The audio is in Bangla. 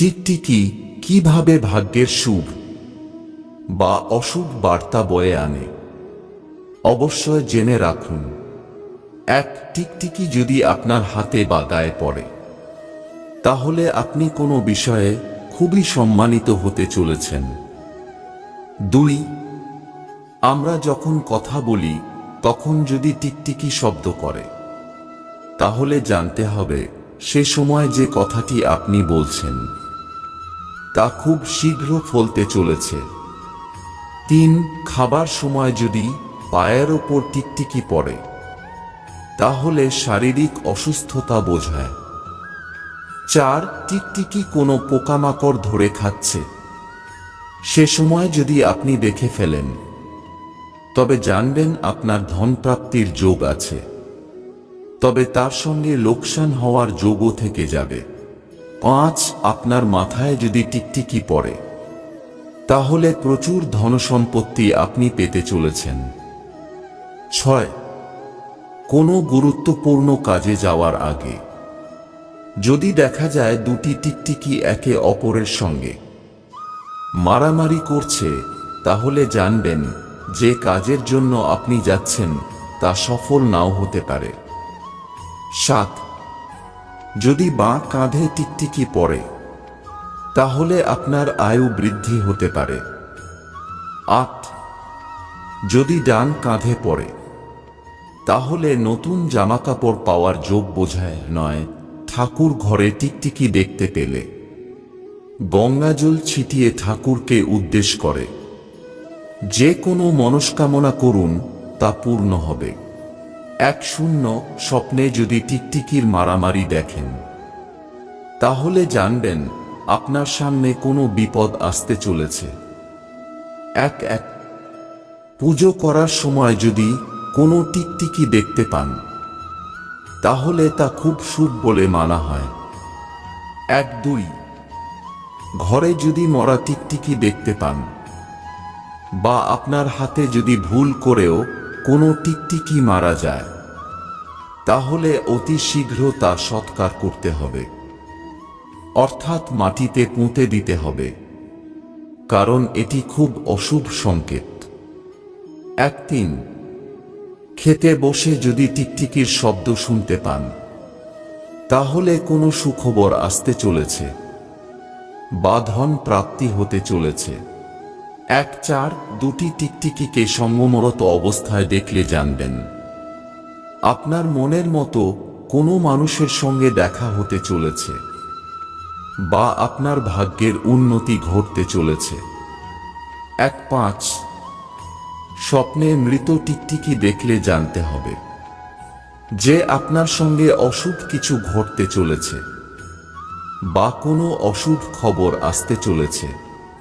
টিকটিকি কীভাবে ভাগ্যের শুভ বা অশুভ বার্তা বয়ে আনে? অবশ্যই জেনে রাখুন, এক টিকটিকি যদি আপনার হাতে বা গায়ে পড়ে, তাহলে আপনি কোনো বিষয়ে খুবই সম্মানিত হতে চলেছেন। দুই, আমরা যখন কথা বলি, তখন যদি টিকটিকি শব্দ করে, তাহলে জানতে হবে সে সময় যে কথাটি আপনি বলছেন। তা খুব শীঘ্র ফলতে চলেছে। তিন, খাবার সময় যদি পায়ের ওপর টিকটিকি পড়ে, তাহলে শারীরিক অসুস্থতা বোঝায়। চার, টিকটিকি কোনো পোকামাকড় ধরে খাচ্ছে। সে সময় যদি আপনি দেখে ফেলেন, তবে জানবেন আপনার ধনপ্রাপ্তির যোগ আছে। তবে তার সঙ্গে লোকসান হওয়ার যোগও থেকে যাবে। পাঁচ আপনার মাথায় যদি টিকটিকি পড়ে, তাহলে প্রচুর ধনসম্পত্তি আপনি পেতে চলেছেন। ছয়, কোনো গুরুত্বপূর্ণ কাজে যাওয়ার আগে, যদি দেখা যায় দুটি টিকটিকি একে অপরের সঙ্গে মারামারি করছে, তাহলে জানবেন যে কাজের জন্য আপনি যাচ্ছেন তা সফল নাও হতে পারে। সাত যদি বাঁ কাঁধে টিকটিকি পড়ে, তাহলে আপনার আয়ু বৃদ্ধি হতে পারে। আট, যদি ডান কাঁধে পড়ে, তাহলে নতুন জামাকাপড় পাওয়ার যোগ বোঝায় নয়, ঠাকুর ঘরে টিকটিকি দেখতে পেলে। গঙ্গাজল ছিটিয়ে ঠাকুরকে উদ্দেশ করে, যে কোনো মনস্কামনা করুন, তা পূর্ণ হবে। এক শূন্য স্বপ্নে যদি টিকটিকির মারামারি দেখেন, তাহলে জানবেন আপনার সামনে কোনো বিপদ আসতে চলেছে। এক এক, পুজো করার সময় যদি কোনো টিকটিকি দেখতে পান, তাহলে তা খুব শুভ বলে মানা হয়। এক দুই, ঘরে যদি মরা টিকটিকি দেখতে পান, বা আপনার হাতে যদি ভুল করেও কোনো টিকটিকি মারা যায়, তাহলে অতি শীঘ্র তা সৎকার করতে হবে। অর্থাৎ মাটিতে পুঁতে দিতে হবে, কারণ এটি খুব অশুভ সংকেত। এক তিন খেতে বসে যদি টিকটিকির শব্দ শুনতে পান, তাহলে কোনো সুখবর আসতে চলেছে বা ধন প্রাপ্তি হতে চলেছে। এক চার দুটি টিকটিকিকে সঙ্গমরত অবস্থায় দেখলে জানবেন। আপনার মনের মতো কোনো মানুষের সঙ্গে দেখা হতে চলেছে বা আপনার ভাগ্যের উন্নতি ঘটতে চলেছে। এক পাঁচ স্বপ্নে মৃত টিকটিকি দেখলে জানতে হবে যে আপনার সঙ্গে অশুভ কিছু ঘটতে চলেছে বা কোনো অশুভ খবর আসতে চলেছে।